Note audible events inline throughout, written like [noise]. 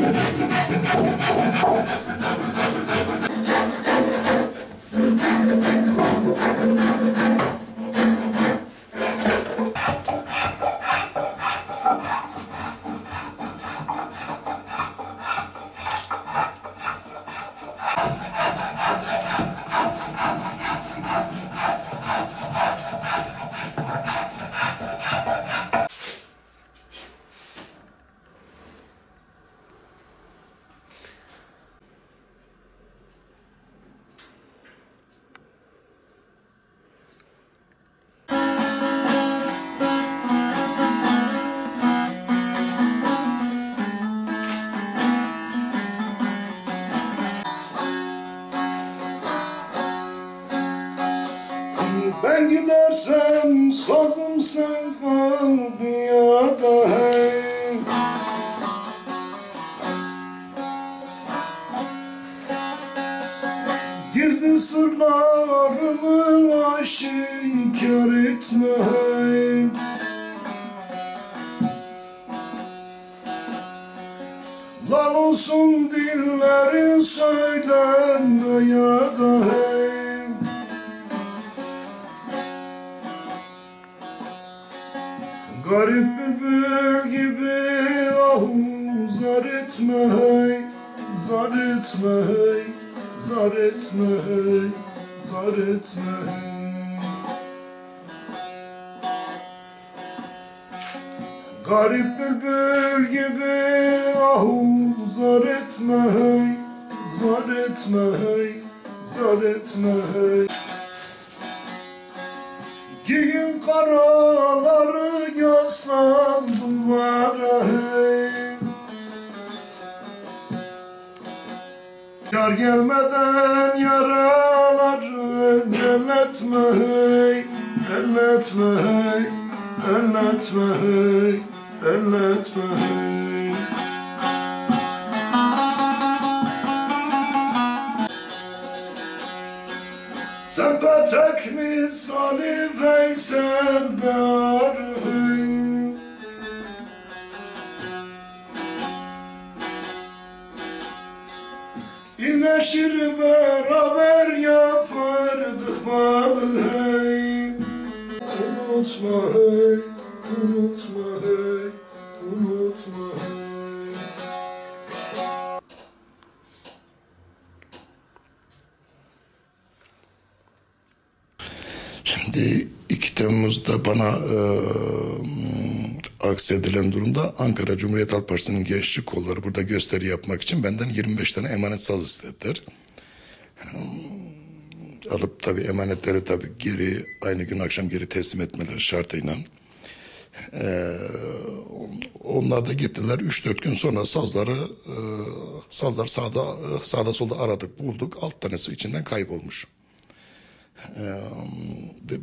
I'm [laughs] sorry. Ben gidersem sazım sen kal dünyada hey. Gizli sırlarımı aşikar etme hey. Lan olsun dillerin söylenme ya da hey Garip bülbül gibi ahu zar etme hey Zar etme hey Zar etme hey Zar etme hey. Garip bülbül gibi ahu zar etme hey Zar etme hey Zar etme hey. Giyin karaları yazsam duvara hey Yar gelmeden yaraları elletme hey Elletme hey Elletme hey Elletme hey Sen petek misali Veysel darhın İlleşir beraber yapardık balı hey Unutma hey, unutma hey, unutma hey. Şimdi 2 Temmuz'da bana e, aksedilen durumda Ankara Cumhuriyet Halk Partisi'nin gençlik kolları burada gösteri yapmak için benden 25 tane emanet saz istediler. Hmm, Alıp tabii emanetleri tabii geri aynı gün akşam geri teslim etmeleri şartıyla. Ee, onlar da gittiler 3-4 gün sonra sazları e, sazlar sağda sağda solda aradık bulduk alt tanesi içinden kaybolmuş.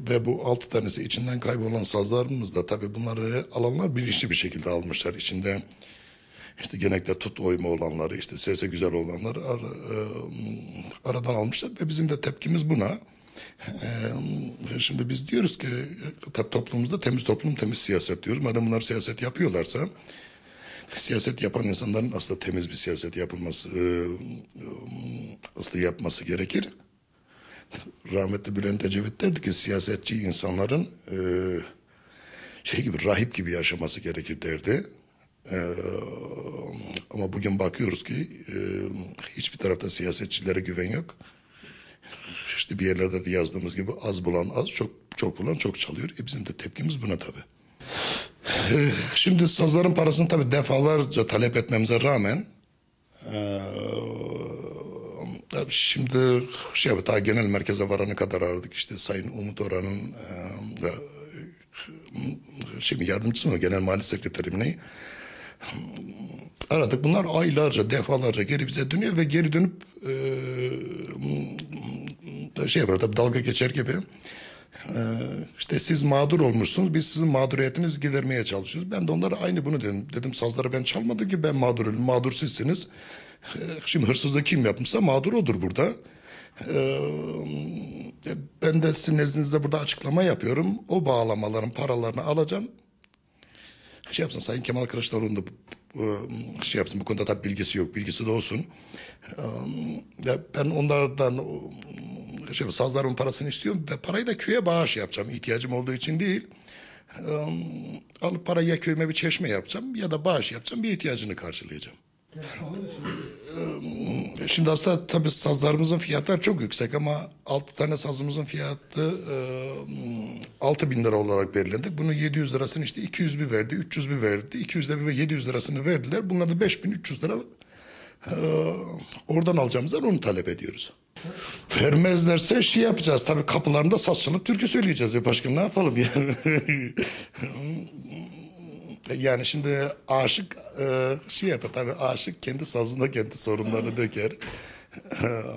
Ve- bu altı tanesi içinden kaybolan sazlarımız da tabii bunları alanlar bilinçli bir şekilde almışlar. İçinde işte genellikle tut oyma olanları, işte sese güzel olanları ar- aradan almışlar ve bizim de tepkimiz buna. Şimdi biz diyoruz ki toplumumuzda temiz toplum, temiz siyaset diyoruz. Madem bunlar siyaset yapıyorlarsa siyaset yapan insanların aslında temiz bir siyaset yapılması, aslında yapması gerekir rahmetli Bülent Ecevit derdi ki siyasetçi insanların e, şey gibi rahip gibi yaşaması gerekir derdi. E, ama bugün bakıyoruz ki e, hiçbir tarafta siyasetçilere güven yok. İşte bir yerlerde de yazdığımız gibi az bulan az, çok çok bulan çok çalıyor. E bizim de tepkimiz buna tabii. E, şimdi sazların parasını tabii defalarca talep etmemize rağmen e, Tabii şimdi şey ta genel merkeze varana kadar aradık işte Sayın Umut Orhan'ın e, ve, şimdi yardımcısı mı genel mali sekreteri ne? Aradık bunlar aylarca defalarca geri bize dönüyor ve geri dönüp e, şey yapıyor tabii dalga geçer gibi. E, işte siz mağdur olmuşsunuz biz sizin mağduriyetinizi gidermeye çalışıyoruz. Ben de onlara aynı bunu dedim. Dedim sazları ben çalmadım ki ben mağdurum. Mağdur sizsiniz. E, Şimdi hırsızlığı kim yapmışsa mağdur odur burada. Ee, ben de sizin nezdinizde burada açıklama yapıyorum. O bağlamaların paralarını alacağım. Şey yapsın Sayın Kemal Kılıçdaroğlu'nun da şey yapsın bu konuda tabii bilgisi yok. Bilgisi de olsun. Ee, ben onlardan şey, sazlarımın parasını istiyorum ve parayı da köye bağış yapacağım. İhtiyacım olduğu için değil. Ee, alıp parayı ya köyüme bir çeşme yapacağım ya da bağış yapacağım bir ihtiyacını karşılayacağım. Şimdi aslında tabii sazlarımızın fiyatları çok yüksek ama 6 tane sazımızın fiyatı e, 6 bin lira olarak belirlendi. Bunun 700 lirasını işte 200 bir verdi, 300 bir verdi, 200 de bir ve 700 lirasını verdiler. Bunlar da 5300 lira e, oradan alacağımızdan onu talep ediyoruz. Vermezlerse şey yapacağız. Tabii kapılarında saz çalıp türkü söyleyeceğiz. Ya başka ne yapalım yani? [laughs] yani şimdi aşık e, şey yapar tabii aşık kendi sazında kendi sorunlarını döker. [laughs]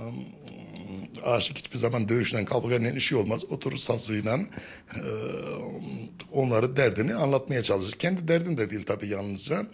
aşık hiçbir zaman dövüşle kavgayla işi olmaz. Oturur sazıyla e, onları derdini anlatmaya çalışır. Kendi derdin de değil tabii yalnızca.